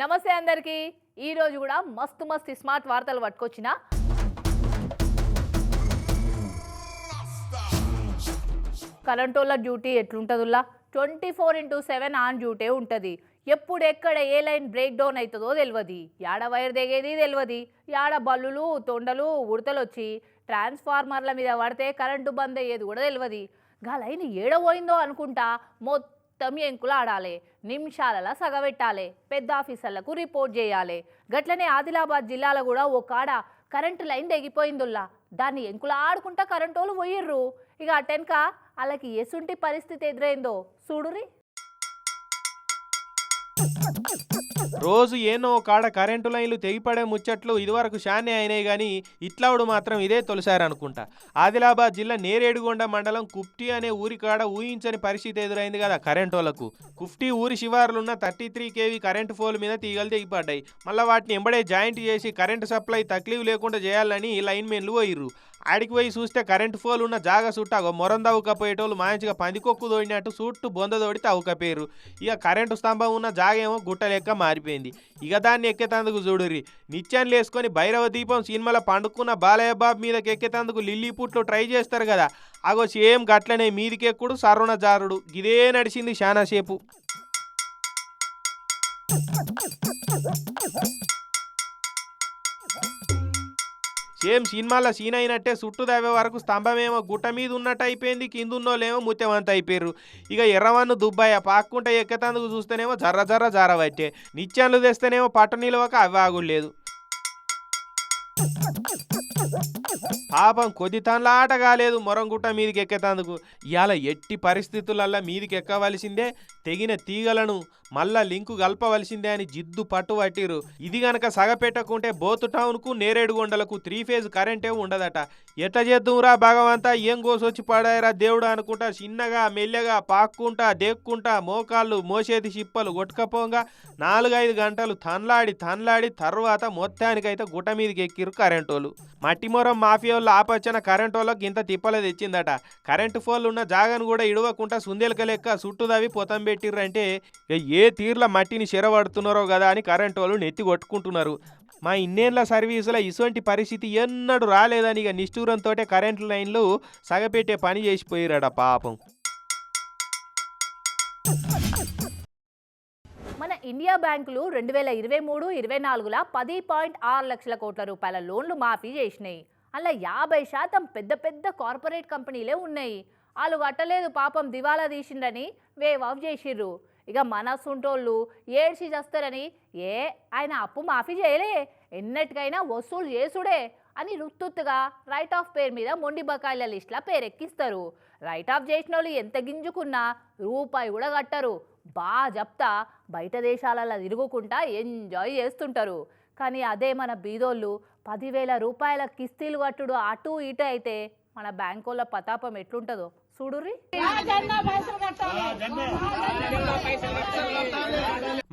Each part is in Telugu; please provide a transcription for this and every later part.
నమస్తే అందరికీ. ఈ రోజు కూడా మస్తు మస్తు స్మార్ట్ వార్తలు పట్టుకొచ్చిన. కరెంటోళ్ళ duty ఎట్లుంటుందిలా twenty four into seven on duty ఉంటుంది. ఎప్పుడు ఎక్కడ ఏ లైన్ బ్రేక్ డౌన్ అవుతుందో తెలియదు యాడ వైర్ దిగేది తెలియదు యాడ బల్లులు తొండలు ఉడతలు వచ్చి ట్రాన్స్ఫార్మర్ల మీద పడితే కరెంటు బంద్ అయ్యేది కూడా తెలియదు గా లైన్ ఏడ పోయిందో అనుకుంటా. మొత్తం ఎంకులు ఆడాలి నిమిషాలలో సగబెట్టాలి పెద్ద ఆఫీసర్లకు రిపోర్ట్ చేయాలి. గట్లనే ఆదిలాబాద్ జిల్లాలో కూడా ఓ కాడ కరెంటు లైన్ తెగిపోయిందుల్లా. దాన్ని ఎంకులు ఆడుకుంటా కరెంటు వాళ్ళు పోయిర్రు. ఇక అటెన్క వాళ్ళకి ఎసుంటి పరిస్థితి ఎదురైందో చూడురి రోజు ఏనో కాడ కరెంటు లైన్లు తెగిపడే ముచ్చట్లు ఇదివరకు షానే అయినాయి కానీ ఇట్లావుడు మాత్రం ఇదే తొలిసారనుకుంటా. ఆదిలాబాద్ జిల్లా నేరేడుగొండ మండలం కుఫ్టీ అనే ఊరి కాడ ఊహించని పరిస్థితి ఎదురైంది కదా కరెంటు వాళ్ళకు కుఫ్టీ ఊరి శివారులున్న thirty three KV current pole మీద తీగలు తెగిపడ్డాయి. మళ్ళీ వాటిని ఎంబడే జాయింట్ చేసి కరెంటు సప్లై తక్లీఫ్ లేకుండా చేయాలని లైన్ మెన్లు పోయిర్రు ఆడికి పోయి చూస్తే కరెంటు ఫోల్ ఉన్న జాగ చుట్టూ అగో మొరం తవ్వుకపోయేటోళ్ళు మంచిగా పందికొక్కు తోడినట్టు చుట్టూ బొంద తోడి తవ్వుకపోయారు. ఇక కరెంటు స్తంభం ఉన్న జాగ ఏమో గుట్ట లెక్క మారిపోయింది. ఇక దాన్ని ఎక్కేతందుకు చూడుర్రి. నిత్యాన్ని లేసుకొని భైరవ దీపం సినిమాలో పండుకున్న బాలయ్య బాబు మీదకి ఎక్కేతందుకు లిల్లీ పుట్లు ట్రై చేస్తారు కదా. అగో సేమ్ గట్లనే మీదికెక్కుడు సరుణ జారుడు ఇదే నడిచింది శానాసేపు సేమ్ సినిమాలో సీన్ అయినట్టే చుట్టూ దావే వరకు స్తంభమేమో గుట్ట మీద ఉన్నట్టు అయిపోయింది కింద ఉన్నోళ్ళేమో ముత్యమంత అయిపోయారు ఇక ఎర్రవన్ను దుబ్బాయ పాక్కుంటే ఎక్కతందుకు చూస్తేనేమో జర్ర జర్ర జారబట్టే నిత్యాన్లు తెస్తేనేమో పట్టు నిలవక అవి లేదు. పాపం కొద్ది తనలాట కాలేదు మొరంగుట్ట మీదకి ఎక్కేతందుకు ఇవాళ ఎట్టి పరిస్థితులల్లా మీదకి ఎక్కవలసిందే తెగిన తీగలను మళ్ళా లింకు కలపవలసిందే అని జిద్దు పట్టు పట్టిరు. ఇది గనక సగపెట్టకుంటే బోత్ టౌన్కు నేరేడుగొండలకు త్రీ ఫేజ్ కరెంటే ఉండదట. ఎట్ట చేద్దుంరా భగవంతా? ఏం కోసొచ్చి పడాయరా దేవుడు అనుకుంటా చిన్నగా మెల్లగా పాక్కుంటా దేక్కుంటా మోకాళ్ళు మోసేది చిప్పలు కొట్టుకపోగా నాలుగైదు గంటలు తన్లాడి తన్లాడి తర్వాత మొత్తానికైతే గుట్ట మీదకి ఎక్కిరు కరెంటోళ్ళు మట్టిమొరం మాఫియోళ్ళు కరెంటు వాళ్ళకి ఇంత తిప్పల తెచ్చిందట. కరెంటు ఫోన్లు ఉన్న జాగను కూడా ఇడవకుండా సుందేలక లెక్క సుట్టుదవి పొతం పెట్టిర్రంటే ఏ ఏ తీర్ల మట్టిని చెరబడుతున్నారో కదా అని కరెంటు వాళ్ళు నెత్తి కొట్టుకుంటున్నారు. మా ఇన్నేళ్ళ సర్వీసుల ఇటువంటి పరిస్థితి ఎన్నడూ రాలేదని ఇక నిష్ఠూరంతో కరెంటు లైన్లు సగపెట్టే పని చేసిపోయారట పాపం. మన ఇండియా బ్యాంకులు రెండు వేల ఇరవై మూడు ఇరవై నాలుగుల పది పాయింట్ ఆరు లక్షల కోట్ల రూపాయల లోన్లు మాఫీ చేసినాయి. అలా యాభై శాతం పెద్ద పెద్ద కార్పొరేట్ కంపెనీలే ఉన్నాయి. వాళ్ళు కట్టలేదు పాపం దివాలా తీసిండని వేవ్ ఆఫ్ చేసిర్రు. ఇక మన సుంటోళ్ళు ఏడ్చి చేస్తారని ఏ ఆయన అప్పు మాఫీ చేయలే ఎన్నటికైనా వసూలు చేసుడే అని రుత్తుత్తుగా రైట్ ఆఫ్ పేరు మీద మొండి బకాయిల లిస్టులా పేరెక్కిస్తారు. రైట్ ఆఫ్ చేసిన వాళ్ళు ఎంత గింజుకున్నా రూపాయి కూడా కట్టరు. బాగా చెప్తా బయట దేశాలలో తిరుగుకుంటా ఎంజాయ్ చేస్తుంటారు. కానీ అదే మన బీదోళ్ళు పదివేల రూపాయల కిస్తీలు కట్టుడు అటు ఇటు అయితే మన బ్యాంకుల పతాపం ఎట్లుంటుందో. చూడుర్రి.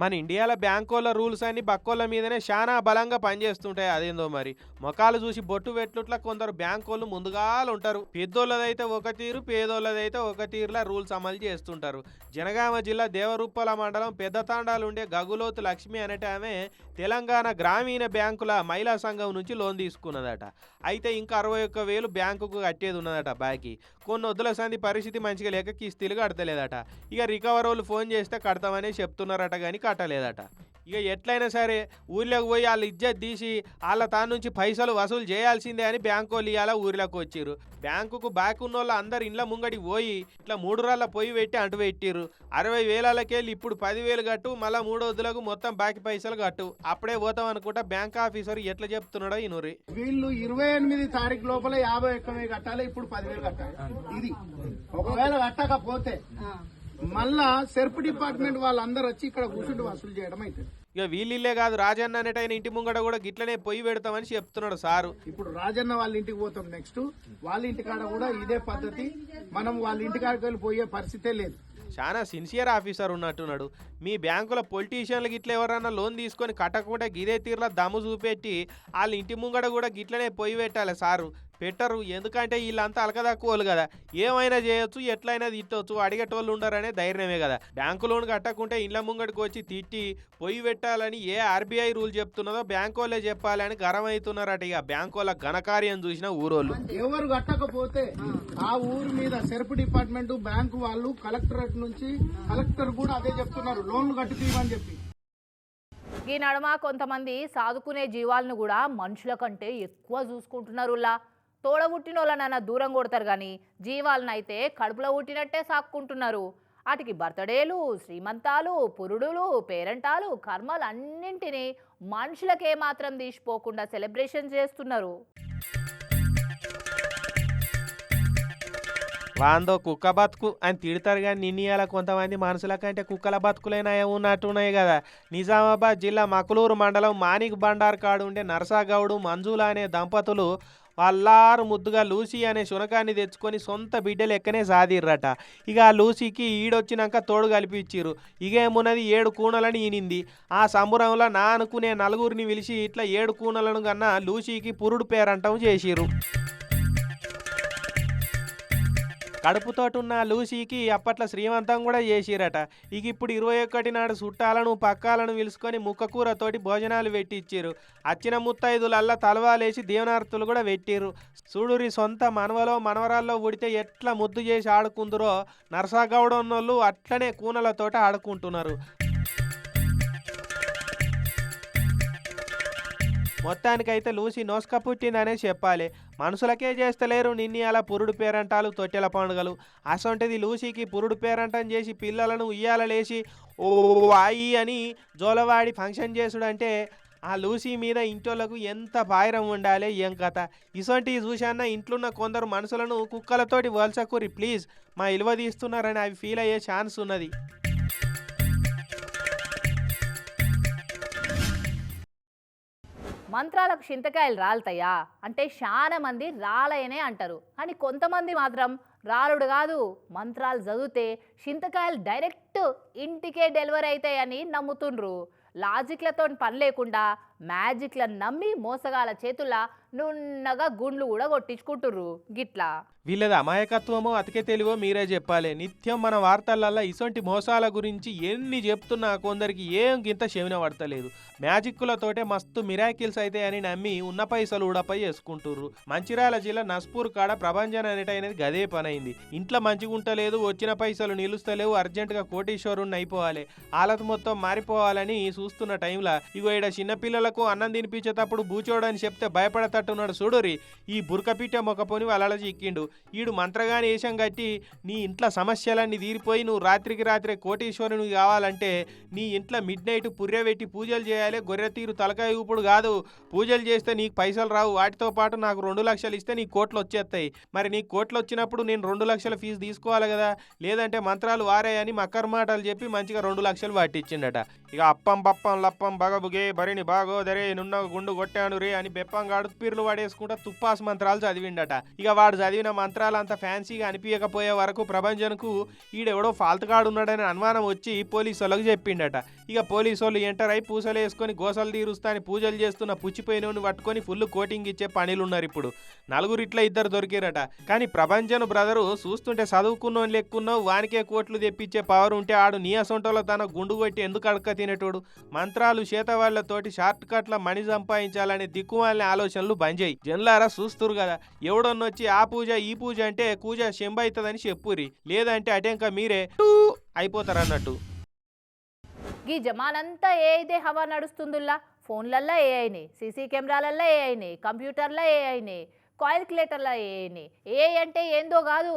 మన ఇండియాలో బ్యాంకోళ్ళ రూల్స్ అన్ని బక్కోళ్ళ మీదనే చాలా బలంగా పనిచేస్తుంటాయి. అదేందో మరి? మొఖాలు చూసి బొట్టు పెట్టుట్లా కొందరు బ్యాంకోళ్ళు ముందుగాలు ఉంటారు. పెద్దోళ్ళదైతే ఒక తీరు పేదోళ్ళదైతే ఒక తీరులా రూల్స్ అమలు చేస్తుంటారు. జనగామ జిల్లా దేవరూపల మండలం పెద్ద తాండాలు ఉండే గగులోతు లక్ష్మి అనేట ఆమె తెలంగాణ గ్రామీణ బ్యాంకుల మహిళా సంఘం నుంచి లోన్ తీసుకున్నదట. అయితే ఇంకా అరవై ఒక్క వేలు బ్యాంకుకు కట్టేది ఉన్నదట బాకీ. కొన్ని వద్దుల సంది పరిస్థితి మంచిగా లేక కిస్తీలు కడతలేదట. ఇక రికవర్ వాళ్ళు ఫోన్ చేస్తే కడతామని చెప్తున్నారట కానీ కట్టలేదట. ఇక ఎట్లయినా సరే ఊర్లోకి పోయి వాళ్ళ ఇజ్జత్ తీసి వాళ్ళ తాను నుంచి పైసలు వసూలు చేయాల్సిందే అని బ్యాంకు వాళ్ళు ఇవాళ ఊర్లోకి వచ్చిర్రు బ్యాంకుకు బాకీ ఉన్న వాళ్ళు అందరు ఇండ్ల ముంగడికి పోయి ఇట్లా మూడు రాళ్ళ పొయ్యి పెట్టి అంటు పెట్టిర్రు. అరవై వేలకెళ్ళి ఇప్పుడు పదివేలు కట్టు మళ్ళీ మూడు వద్దులకు మొత్తం బాకీ పైసలు కట్టు. అప్పుడే పోతాం అనుకుంటా బ్యాంక్ ఆఫీసర్ ఎట్లా చెప్తున్నాడో ఇనురి వీళ్ళు ఇరవై ఎనిమిది తారీఖు లోపల యాభై ఒక్క కట్టాలి ఇప్పుడు పదివేలు కట్టాలి. ఇది. ఒకవేళ కట్టకపోతే మళ్ళా సెర్ప్ డిపార్ట్మెంట్ వాళ్ళందరూ వచ్చి ఇక్కడ కూర్చుంటూ వసూలు చేయడం అవుతుంది ఇక వీళ్ళిల్లే కాదు రాజన్న అనేటైన ఇంటి ముంగడ కూడా గిట్లనే పొయ్యి పెడతామని చెప్తున్నాడు సారు. ఇప్పుడు రాజన్న వాళ్ళ ఇంటికి పోతాం నెక్స్ట్. వాళ్ళ ఇంటికాడ కూడా ఇదే పద్ధతి. మనం వాళ్ళ ఇంటికాడికి వెళ్ళి పోయే పరిస్థితే లేదు. చాలా సిన్సియర్ ఆఫీసర్ ఉన్నట్టున్నాడు. మీ బ్యాంకుల పొలిటీషియన్లు గిట్ల ఎవరన్నా లోన్ తీసుకొని కట్టకుండా గిదే తీరులో దమ్ము చూపెట్టి వాళ్ళ ఇంటి ముంగడ కూడా గిట్లనే పొయ్యి పెట్టాలి సారు. పెట్టరు. ఎందుకంటే వీళ్ళంతా అలకదక్కువలు కదా. ఏమైనా చేయొచ్చు ఎట్లయినా తిట్టొచ్చు అడిగేటోళ్ళు ఉండరనే ధైర్యమే కదా. బ్యాంకు లోన్ కట్టకుంటే ఇండ్ల ముంగడికి వచ్చి తిట్టి పొయ్యి పెట్టాలని ఏ ఆర్బీఐ రూల్ చెప్తున్నదో బ్యాంకు వాళ్ళే చెప్పాలని గరం అవుతున్నారట ఇక. బ్యాంకు వాళ్ళ ఘనకార్యం చూసిన ఊరోళ్ళు. ఎవరు కట్టకపోతే ఆ ఊరి మీద సెర్ప్ డిపార్ట్మెంట్ బ్యాంకు వాళ్ళు కలెక్టరేట్ నుంచి కలెక్టర్ కూడా అదే చెప్తున్నారు. లోన్లు కట్టి తీయమని చెప్పి. ఈ నడుమ కొంతమంది సాదుకునే జీవాలను కూడా మనుషుల కంటే ఎక్కువ చూసుకుంటున్నారులా తోడ పుట్టిన వాళ్ళనైనా దూరం కొడతారు కానీ జీవాలనైతే కడుపులో పుట్టినట్టే సాక్కుంటున్నారు. వాటికి బర్త్డేలు శ్రీమంతాలు పురుడులు పేరెంటాలు కర్మలు అన్నింటినీ మనుషులకే మాత్రం తీసిపోకుండా సెలబ్రేషన్ చేస్తున్నారు. వాందో కుక్క బతుకు అని తిడతారు కానీ నిన్నీయాల కొంతమంది మనుషుల కంటే కుక్కల బతుకులైనా ఉన్నట్టున్నాయి కదా. నిజామాబాద్ జిల్లా మకులూరు మండలం మాణిక్ బండార్ కాడు ఉండే నరసాగౌడు మంజుల అనే దంపతులు అల్లారు ముద్దుగా లూసీ అనే శునకాన్ని తెచ్చుకొని సొంత బిడ్డలు ఎక్కనే సాదిర్రట. ఇక ఆ లూసీకి ఈడొచ్చినాక తోడు కలిపిచ్చిర్రు. ఇగేమున్నది ఏడు కూనలని ఈనింది. ఆ సంబురంలో నా అనుకునే నలుగురిని పిలిచి ఇట్లా ఏడు కూనలను కన్నా లూసీకి పురుడు పేరంటం చేసిరు కడుపుతోటున్న లూసీకి అప్పట్లో శ్రీమంతం కూడా చేసిరట. ఇక ఇప్పుడు ఇరవై ఒకటి నాడు చుట్టాలను పక్కాలను పిలుచుకొని ముక్కకూరతోటి భోజనాలు పెట్టిచ్చిర్రు. అచ్చిన ముత్తైదులల్లా తలవాలేసి దీవనార్తులు కూడా పెట్టిరు చూడురి సొంత మనవలో మనవరాల్లో ఉడితే ఎట్లా ముద్దు చేసి ఆడుకుందరో నరసాగౌడన్నోళ్ళు అట్లనే కూనలతోట ఆడుకుంటున్నారు. మొత్తానికైతే లూసి నోస్క పుట్టిందనే చెప్పాలి. మనుషులకే చేస్తలేరు నిన్ని అలా పురుడు పేరంటాలు తొట్టెల పండుగలు. అసొంటిది లూసీకి పురుడు పేరంటం చేసి పిల్లలను ఉయ్యాలలేసి ఓ ఆయి అని జోలవాడి ఫంక్షన్ చేసుడంటే ఆ లూసీ మీద ఇంటోళ్ళకు ఎంత భాయిరం ఉండాలి ఏం కథ. ఇసొంటివి చూశాన్న ఇంట్లున్న కొందరు మనుషులను కుక్కలతోటి వలసకూరి ప్లీజ్ మా ఇలువ తీస్తున్నారని అవి ఫీల్ అయ్యే ఛాన్స్ ఉన్నది. మంత్రాలకు చింతకాయలు రాలుతాయా? అంటే చాలా మంది రాలయనే అంటారు. కానీ కొంతమంది మాత్రం రాలుడు కాదు మంత్రాలు చదివితే చింతకాయలు డైరెక్ట్ ఇంటికే డెలివరీ అవుతాయని నమ్ముతుండ్రు. లాజిక్లతో పని లేకుండా మ్యాజిక్లను నమ్మి మోసగాల చేతుల నున్నగా గుండ్లు కూడా కొట్టించుకుంటుర్రు గిట్లా. వీళ్ళది అమాయకత్వమో అతికే తెలివో మీరే చెప్పాలి. నిత్యం మన వార్తలల్లో ఇసొంటి మోసాల గురించి ఎన్ని చెప్తున్నా కొందరికి ఏం గింత చెవిన పడతలేదు. మ్యాజిక్కులతోటే మస్తు మిరాకిల్స్ అయితే అని నమ్మి ఉన్న పైసలు ఉడపై వేసుకుంటుర్రు. మంచిర్యాల జిల్లా నస్పూర్ కాడ ప్రభంజన్ అనేటైనది గదే పనైంది. ఇంట్లో మంచిగా ఉంటలేదు వచ్చిన పైసలు నిలుస్తలేవు అర్జెంటుగా కోటీశ్వరుణ్ణి అయిపోవాలి. ఆలత మొత్తం మారిపోవాలని చూస్తున్న టైంలో ఇగో ఈడ చిన్నపిల్లలకు అన్నం తినిపించేటప్పుడు బూచోడని చెప్తే భయపడతట్టున్నాడు చూడురి ఈ బురకపీట మొక్కపోని వాళ్ళ చిక్కిండు ఈడు మంత్రగాని వేషం కట్టి నీ ఇంట్లో సమస్యలన్నీ తీరిపోయి నువ్వు రాత్రికి రాత్రి కోటీశ్వరుని కావాలంటే నీ ఇంట్లో మిడ్ నైట్ పుర్రెబెట్టి పూజలు చేయాలి. గొర్రె తీరు తలకాయ ఊపుడు కాదు. పూజలు చేస్తే నీకు పైసలు రావు. వాటితో పాటు నాకు రెండు లక్షలు ఇస్తే నీ కోట్లు వచ్చేస్తాయి. మరి నీ కోట్లు వచ్చినప్పుడు నేను రెండు లక్షల ఫీజు తీసుకోవాలి కదా? లేదంటే మంత్రాలు వారాయని మక్కర్ మాటలు చెప్పి మంచిగా రెండు లక్షలు పట్టించిండట ఇక అప్పం పప్పం లప్పం బగబుగే బరిని బాగోదరే నున్న గుండు కొట్టాను రే అని బెప్పంగాడు పీర్లు వాడేసుకుంటా తుప్పాస్ మంత్రాలు చదివిండట. ఇక వాడు చదివిన మంత్రాలు అంత ఫ్యాన్సీగా అనిపించకపోయే వరకు ప్రభంజన్కు ఈడెవడో ఫాల్తుగాడు ఉన్నాడని అనుమానం వచ్చి పోలీసు వాళ్ళకి చెప్పిండట. ఇక పోలీసు వాళ్ళు ఎంటర్ అయి పూసలు వేసుకొని గోసలు తీరుస్తాని పూజలు చేస్తున్న పుచ్చిపోయినోని పట్టుకొని ఫుల్ కోటింగ్ ఇచ్చే పనిలున్నారు ఇప్పుడు. నలుగురు ఇట్లా ఇద్దరు దొరికిరట. కానీ ప్రభంజన్ బ్రదరు చూస్తుంటే చదువుకున్నోని లెక్కున్నావు వానికే కోట్లు తెప్పించే పవర్ ఉంటే ఆడు నీ అసొంటలో తన గుండు కొట్టి ఎందుకు అడక తినేటోడు మంత్రాలు చేతవాళ్ళతోటి షార్ట్ కట్ల మణి సంపాదించాలనే దిక్కుమాలిన ఆలోచనలు బంద్ చేయి. జన్లారా చూస్తురు కదా. ఎవడొన్నొచ్చి ఆ పూజ ఈ పూజ అంటే కూజ శంభ అవుతుందని చెప్పురి లేదంటే అటెంక మీరే టూ అయిపోతారు అన్నట్టు. ఈ జమానంతా ఏ హవా నడుస్తుందిలా ఫోన్లల్లో ఏ అయినాయి సీసీ కెమెరాలల్లో ఏ అయినాయి కంప్యూటర్లో ఏ అయినాయి కాలిక్యులేటర్లో ఏ అయినాయి ఏ అంటే ఏందో కాదు.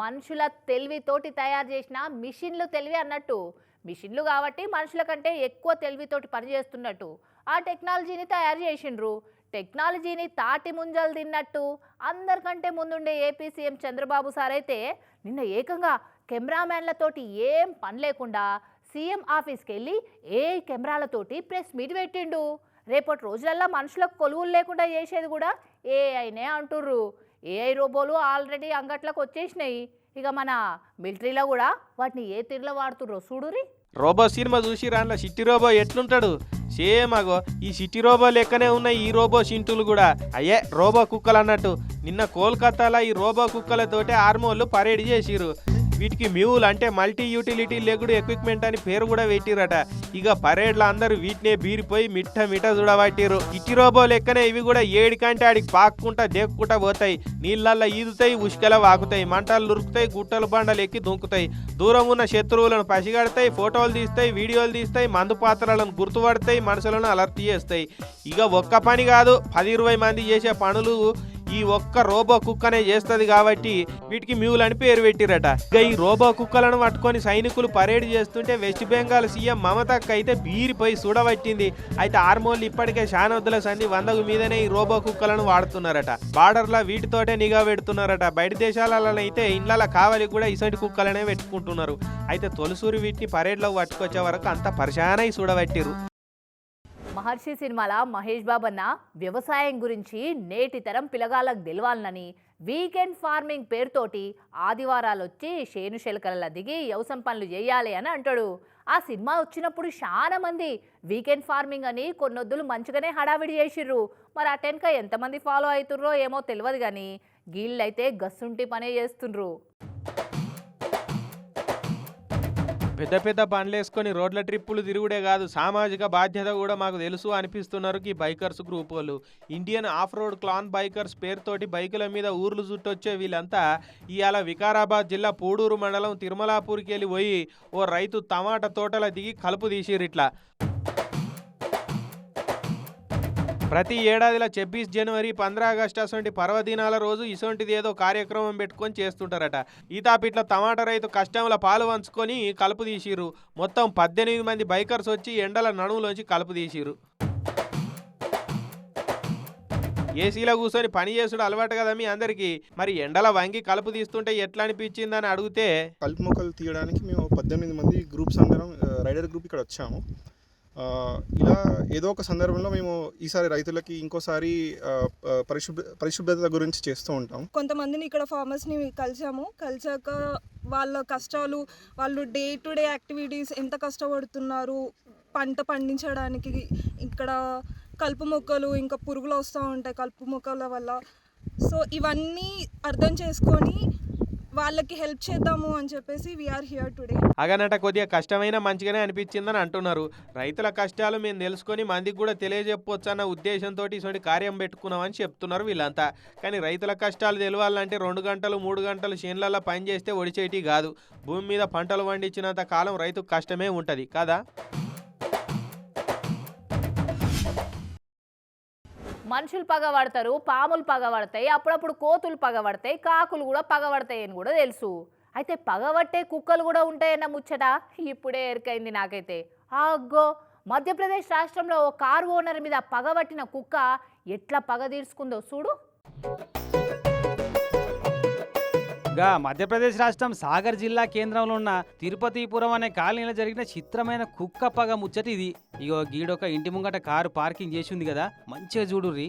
మనుషుల తెలివితోటి తయారు చేసిన మిషన్లు తెలివి అన్నట్టు. మిషన్లు కాబట్టి మనుషుల కంటే ఎక్కువ తెలివితోటి పనిచేస్తున్నట్టు. ఆ టెక్నాలజీని తయారు చేసిండ్రు. టెక్నాలజీని తాటి ముంజలు తిన్నట్టు అందరికంటే ముందుండే ఏపీ సీఎం చంద్రబాబు సార్ అయితే నిన్న ఏకంగా కెమెరామ్యాన్లతోటి ఏం పని లేకుండా సీఎం ఆఫీస్కి వెళ్ళి ఏ కెమెరాలతోటి ప్రెస్ మీట్ పెట్టిండు. రేపటి రోజులల్లో మనుషులకు కొలువులు లేకుండా చేసేది కూడా ఏఐనే అంటుర్రు. ఏఐ రోబోలు ఆల్రెడీ అంగట్లోకి వచ్చేసినాయి. ఇక మన మిలిటరీలో కూడా వాటిని ఏ తీరులో వాడుతుర్రో చూడురి రోబో సినిమా చూసి రాన్ల సిట్టి రోబో ఎట్లుంటాడు? సేమ్ అగో ఈ సిటీ రోబో లెక్కనే ఉన్నాయి ఈ రోబో సింటులు కూడా. అయ్యే రోబో కుక్కలు అన్నట్టు నిన్న కోల్కతాలో ఈ రోబో కుక్కలతోటే ఆర్మోళ్ళు పరేడ్ చేసిరు వీటికి మ్యూల్ అంటే మల్టీ యూటిలిటీ లెగుడు ఎక్విప్మెంట్ అని పేరు కూడా పెట్టిరట. ఇక పరేడ్లో అందరూ వీటినే బీరిపోయి మిట్ట మిట చూడబట్టిరు. ఇట్టి రోబో లెక్కనే ఇవి కూడా ఏడికంటే ఆడికి పాక్కుంటా దేక్కుంటా పోతాయి. నీళ్ళల్లో ఈదుతాయి ఉష్కల వాకుతాయి మంటలు ఉరుకుతాయి గుట్టలు బండలు ఎక్కి దుంకుతాయి. దూరం ఉన్న శత్రువులను పసిగడతాయి ఫోటోలు తీస్తాయి వీడియోలు తీస్తాయి మందు పాత్రలను గుర్తుపడతాయి మనుషులను అలర్ట్ చేస్తాయి. ఇక ఒక్క పని కాదు పది ఇరవై మంది చేసే పనులు ఈ ఒక్క రోబో కుక్కనే చేస్తుంది కాబట్టి వీటికి మ్యూల్ అని పేరు పెట్టిరట. ఇక ఈ రోబో కుక్కలను పట్టుకొని సైనికులు పరేడ్ చేస్తుంటే వెస్ట్ బెంగాల్ సీఎం మమతక్క అయితే బీరిపోయి చూడబట్టింది అయితే ఆర్మోళ్ళు ఇప్పటికే శానవద్దుల సంధి వందకు మీదనే ఈ రోబో కుక్కలను వాడుతున్నారట. బార్డర్లో వీటితోటే నిఘా పెడుతున్నారట. బయట దేశాలలో అయితే ఇండ్ల కావాలి కూడా ఇసంటి కుక్కలనే పెట్టుకుంటున్నారు. అయితే తొలిసూరి వీటిని పరేడ్లో పట్టుకొచ్చే వరకు అంత పరిశానై చూడబట్టిరు మహర్షి సినిమాల మహేష్ బాబన్న వ్యవసాయం గురించి నేటి తరం పిలగాలకు తెలవాలనని వీకెండ్ ఫార్మింగ్ పేరుతోటి ఆదివారాలు వచ్చి శేను శెలకల దిగి వ్యవసాయం పనులు చేయాలి అని అంటాడు. ఆ సినిమా వచ్చినప్పుడు చాలా మంది వీకెండ్ ఫార్మింగ్ అని కొన్నొద్దులు మంచిగానే హడావిడి చేసిర్రు. మరి అటెన్క ఎంతమంది ఫాలో అవుతుర్రో ఏమో తెలియదు కానీ గీళ్ళైతే గస్సుంటి పనే చేస్తుండ్రు. పెద్ద పెద్ద పనులేసుకొని రోడ్ల ట్రిప్పులు తిరుగుడే కాదు సామాజిక బాధ్యత కూడా మాకు తెలుసు అనిపిస్తున్నారు ఈ బైకర్స్ గ్రూప్ వాళ్ళు. Indian off road clan bikers పేరుతోటి బైకుల మీద ఊర్లు చుట్టొచ్చే వీళ్ళంతా ఇవాళ వికారాబాద్ జిల్లా పూడూరు మండలం తిరుమలాపూర్కి వెళ్ళి పోయి ఓ రైతు టమాటా తోటల దిగి కలుపు తీసిరిట్లా ప్రతి ఏడాదిలో ఛబ్బీస్ జనవరి పంద్రా ఆగస్టు అసొంటి పర్వదినాల రోజు ఇసొంటిది ఏదో కార్యక్రమం పెట్టుకొని చేస్తుంటారట. ఈ టమాటా రైతు కష్టంలో పాలు పంచుకొని కలుపు తీసిరు మొత్తం పద్దెనిమిది మంది బైకర్స్ వచ్చి ఎండల నడుములోంచి కలుపు తీసిరు ఏసీలో కూర్చొని పని చేసుడు అలవాటు కదా మీ అందరికీ. మరి ఎండల వంగి కలుపు తీస్తుంటే ఎట్లా అనిపించిందని అడిగితే కలుపు మొక్కలు తీయడానికి మేము పద్దెనిమిది మంది గ్రూప్స్ అందరం రైడర్ గ్రూప్ ఇక్కడ వచ్చాము. ఇలా ఏదో ఒక సందర్భంలో మేము ఈసారి రైతులకి ఇంకోసారి పరిశుభ్ర పరిశుభ్రత గురించి చేస్తూ ఉంటాం. కొంతమందిని ఇక్కడ ఫార్మర్స్ని కలిసాము. కలిసాక వాళ్ళ కష్టాలు వాళ్ళు డే టు డే యాక్టివిటీస్ ఎంత కష్టపడుతున్నారు పంట పండించడానికి ఇక్కడ కలుపు మొక్కలు ఇంకా పురుగులు వస్తూ ఉంటాయి కలుపు మొక్కల వల్ల. సో ఇవన్నీ అర్థం చేసుకొని వాళ్ళకి హెల్ప్ చేద్దాము అని చెప్పేసి వీఆర్ హియర్ టుడే అగనట కొద్దిగా కష్టమైన మంచిగానే అనిపించిందని అంటున్నారు. రైతుల కష్టాలు మేము తెలుసుకొని మందికి కూడా తెలియజెప్పొచ్చు అన్న ఉద్దేశంతో ఇటువంటి కార్యం పెట్టుకున్నామని చెప్తున్నారు వీళ్ళంతా. కానీ రైతుల కష్టాలు తెలవాలంటే రెండు గంటలు మూడు గంటలు చేనులలో పని చేస్తే ఒడిచేటి కాదు. భూమి మీద పంటలు పండించినంత కాలం రైతుకు కష్టమే ఉంటుంది కదా? మనుషులు పగబడతారు పాములు పగబడతాయి అప్పుడప్పుడు కోతులు పగబడతాయి కాకులు కూడా పగబడతాయి అని కూడా తెలుసు. అయితే పగబట్టే కుక్కలు కూడా ఉంటాయన్న ముచ్చట ఇప్పుడే ఎరికైంది నాకైతే. అగ్గో! మధ్యప్రదేశ్ రాష్ట్రంలో ఓ కారు ఓనర్ మీద పగబట్టిన కుక్క ఎట్లా పగ తీర్చుకుందో చూడు. గా మధ్యప్రదేశ్ రాష్ట్రం సాగర్ జిల్లా కేంద్రంలో ఉన్న తిరుపతిపురం అనే కాలనీలో జరిగిన చిత్రమైన కుక్క పగ ముచ్చట ఇది. ఇగో గీడొక ఇంటి ముంగట కారు పార్కింగ్ చేసి ఉంది కదా. మంచిగా చూడుర్రి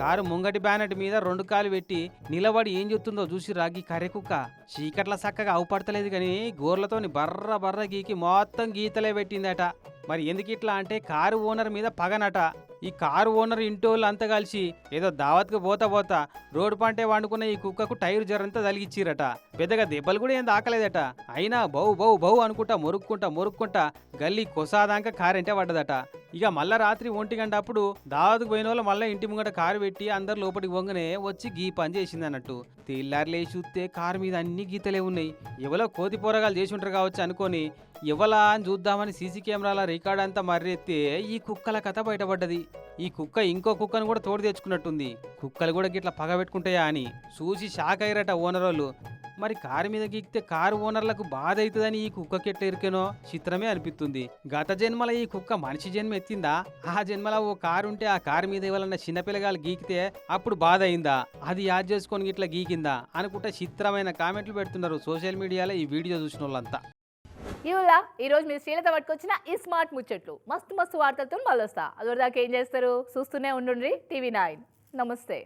కారు ముంగటి బ్యానెట్ మీద రెండు కాలు పెట్టి నిలబడి ఏం చెప్తుందో చూసి రాగి కర్రె కుక్క. చీకట్ల చక్కగా అవుపడతలేదు కానీ గోర్లతోని బర్ర బర్ర గీకి మొత్తం గీతలే పెట్టిందట. మరి ఎందుకు ఇట్లా అంటే కారు ఓనర్ మీద పగనట. ఈ కారు ఓనర్ ఇంటోళ్ళు అంతా కలిసి ఏదో దావత్కు పోతా పోతా రోడ్డు పంటే వండుకున్న ఈ కుక్కకు టైర్ జరంతా తలిగిచ్చిరట పెద్దగా దెబ్బలు కూడా ఏం దాకలేదట అయినా బౌ బౌ బౌ అనుకుంటా మొరుక్కుంటా మొరుక్కుంటా గల్లీ కొసాదాంక కారెంటే పడ్డదట. ఇక మళ్ళా రాత్రి ఒంటి గంట అప్పుడు దావత్కు పోయిన వాళ్ళు మళ్ళీ ఇంటి ముంగట కారు పెట్టి అందరు లోపలికి వంగనే వచ్చి గీ పని చేసింది అన్నట్టు. తెల్లారు లేచి చూస్తే కారు మీద అన్ని గీతలే ఉన్నాయి. ఎవరో కోతి పోరగాలు చేసి ఉంటారు కావచ్చు అనుకొని ఎవలా అని చూద్దామని సీసీ కెమెరాల రికార్డ్ అంతా మర్రెత్తే ఈ కుక్కల కథ బయటపడ్డది. ఈ కుక్క ఇంకో కుక్కను కూడా తోడు తెచ్చుకున్నట్టుంది. కుక్కలు కూడా గిట్ల పగ పెట్టుకుంటాయా అని చూసి షాక్ అయ్యారట ఓనర్ వాళ్ళు మరి కారు మీద గీక్తే కారు ఓనర్లకు బాధ అవుతుందని ఈ కుక్కకి ఎట్లా ఇరికెనో చిత్రమే అనిపిస్తుంది. గత జన్మల ఈ కుక్క మనిషి జన్మ ఎత్తిందా ఆ జన్మల ఓ కారు ఉంటే ఆ కారు మీద ఇవ్వాలన్న చిన్నపిల్లగాలు గీకితే అప్పుడు బాధ అయిందా అది యాద్ చేసుకొని ఇట్లా గీకిందా? అనుకుంటే చిత్రమైన కామెంట్లు పెడుతున్నారు సోషల్ మీడియాలో ఈ వీడియో చూసిన వాళ్ళంతా ఇవల్ల ఈరోజు మీరు శ్రీలత పట్టుకొచ్చిన ఈ స్మార్ట్ ముచ్చట్లు. మస్తు మస్తు వార్తలతో మళ్ళొస్తా. అదివరదాకా ఏం చేస్తారు? చూస్తూనే ఉండుండ్రి టీవీ నైన్. నమస్తే.